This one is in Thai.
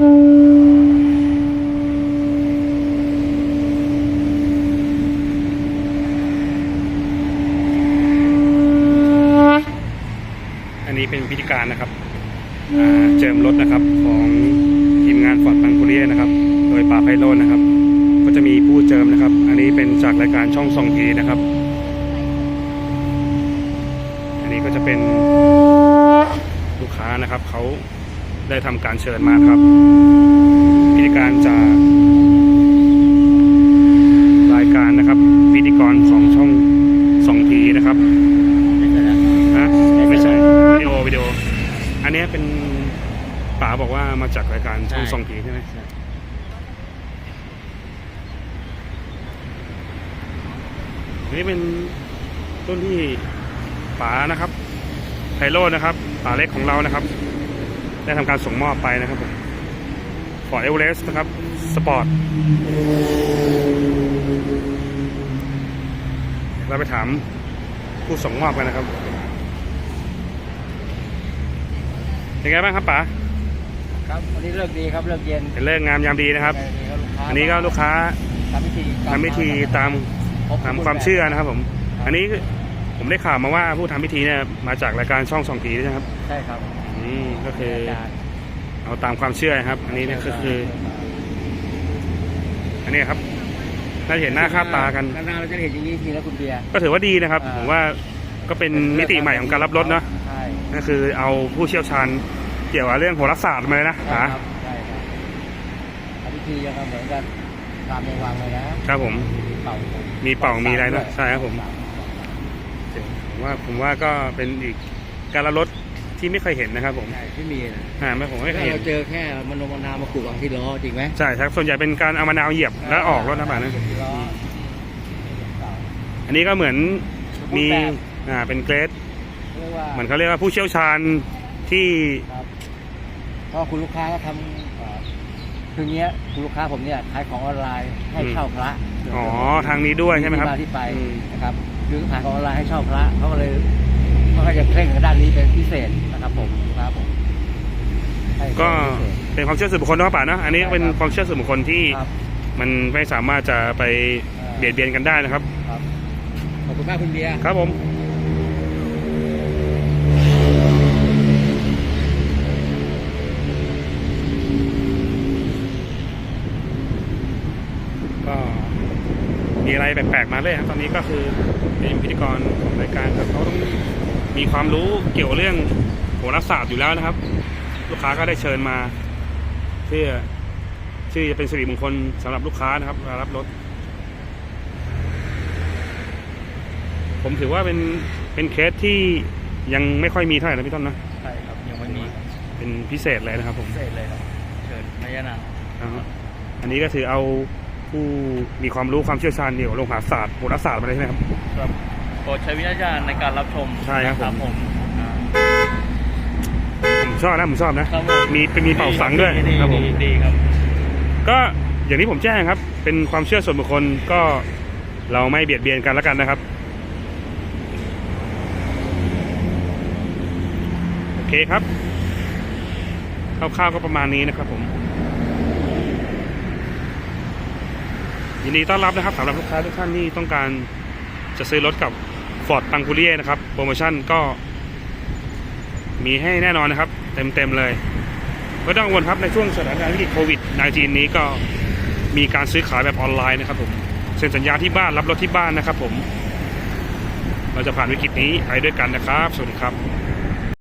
อันนี้เป็นพิธีการนะครับเจิมรถนะครับของทีมงานฟอร์ดบังคูเรียนะครับ โดยป่าไพโรจน์นะครับ ก็จะมีผู้เจิมนะครับ อันนี้เป็นจากรายการช่องซองทีนะครับ อันนี้ก็จะเป็นลูกค้านะครับเขา ได้ทำการเชิญมาครับพิธีการจากรายการนะครับพิธีกรของช่องสองทีนะครับฮะไม่ใช่วิดีโอวิดีโอ อันเนี้ยเป็นป๋าบอกว่ามาจากรายการช่องใช่สองทีใช่ไหมอันนี้เป็นต้นที่ป๋านะครับไพโรจน์นะครับป๋าเล็กของเรานะครับ ได้ทำการส่งมอบไปนะครับผมฟอร์ดเอเวอเรสต์นะครับ สปอร์ต เราไปถามผู้ส่งมอบกันนะครับเป็นไงบ้างครับป๋าครับวันนี้เลิกดีครับเลิกเย็นเป็นเลิกงามยามดีนะครับ อันนี้ก็ลูกค้าทำพิธีกรรทำพิธีตามครบตามทุกความแบบเชื่อนะครับผม อันนี้ผมได้ข่าวมาว่าผู้ทำพิธีเนี่ยมาจากรายการช่องสองทีใช่ไหมครับ ใช่ครับ อืมก็คืออาจารย์เอาตามความเชื่อนะครับ อันนี้เนี่ยก็คือ อันนี้ครับน่าจะเห็นหน้าค่าตากันนานๆเราจะเห็นอย่างนี้ทีแล้วคุณเบียร์ก็ถือว่าดีนะครับอ่าผมว่าก็เป็นมิติใหม่ของการรับรถเนาะใช่ก็คือเอาผู้เชี่ยวชาญเกี่ยวกับเรื่องโหราศาสตร์มาเลยนะใช่ป๋าครับใช่ครับทำพิธียังเหมือนกันตามในวังเลยนะครับผมมีเป่ามีเป่ามีอะไรนะด้วยใช่ครับผมผมว่าผมว่าก็เป็นอีกการรับรถ ที่ไม่เคยเห็นนะครับผมใช่ที่มีนะอ่าไม่ผมไม่เคยถ้าเห็นเราเจอแค่มโนมนามาขูดวางที่ล้อจริงไหมใช่ครับส่วนใหญ่เป็นการเอามะนาวเหยียบแล้วออกรถนะป่านะที่ล้ออันนี้ก็เหมือนมีรูปแบบอ่าเป็นเกรดเรียกว่าเหมือนเขาเรียกว่าผู้เชี่ยวชาญที่ครับเพราะคุณลูกค้าก็ทำเอ่อคือเงี้ยคุณลูกค้าผมเนี่ยขายของออนไลน์ให้เช่าพระอ๋อทางนี้ด้วยใช่ไหมครับที่มาที่ไปอืมนะครับคือขายของออนไลน์ให้เช่าพระเขาก็เลย เขาก็จะเคร่งทางด้านนี้เป็นพิเศษนะครับผมลูกค้าผมให้ก็เป็นพิเศษ เป็นความเชื่อส่วนบุคคลนะป่านะอันนี้ใช่ครับเป็นความเชื่อส่วนบุคคลที่ครับ มันไม่สามารถจะไปอ่าเบียดเบียนกันได้นะครับ ครับขอบคุณมากคุณเบียร์ ครับผมก็มีอะไรแปลกๆมาเลยครับตอนนี้ก็คือเป็นพิธีกรของรายการครับเขาต้อง มีความรู้เกี่ยวกับเรื่องโหราศาสตร์อยู่แล้วนะครับ ลูกค้าก็ได้เชิญมาเพื่อที่จะเป็นสิริมงคลสำหรับลูกค้านะครับเวลารับรถ ผมถือว่าเป็นเป็นเคสที่ยังไม่ค่อยมีเท่าไหร่นะพี่ต้นนะใช่ครับยังไม่มีเป็นพิเศษเลยนะครับผมพิเศษเลยครับเชิญนายนาอ่าฮะอันนี้ก็ถือเอาผู้มีความรู้ความเชี่ยวชาญเกี่ยวกับโลหะศาสตร์โหราศาสตร์มาเลยใช่ไหมครับครับโปร ดใช้วิจารณญาณในการรับชมใช่ครับผมผมอ่าผมชอบนะผมชอบนะครับผม มีเป็นมีเป่าสังด้วยดีครับผมดีดีครับ ก็อย่างที่ผมแจ้งครับ เป็นความเชื่อส่วนบุคคลก็เราไม่เบียดเบียนกันแล้วกันนะครับโอเคครับคร่าวๆก็ประมาณนี้นะครับผม ยินดีต้อนรับนะครับสำหรับลูกค้าทุกท่านที่ต้องการจะซื้อรถกับ Ford p a n g c u r i e r นะครับ โปรโมชั่นก็ มีให้แน่นอนนะครับ เต็มๆเลยไม่ต้องกังวลครับในช่วงสถานการณ์วิกฤตโควิด -19 นี้ก็มีการซื้อขายแบบออนไลน์นะครับผมเซ็นสัญญาที่บ้านรับรถที่บ้านนะครับผม เราจะผ่านวิกฤตนี้ไปด้วยกันนะครับ สวัสดีครับ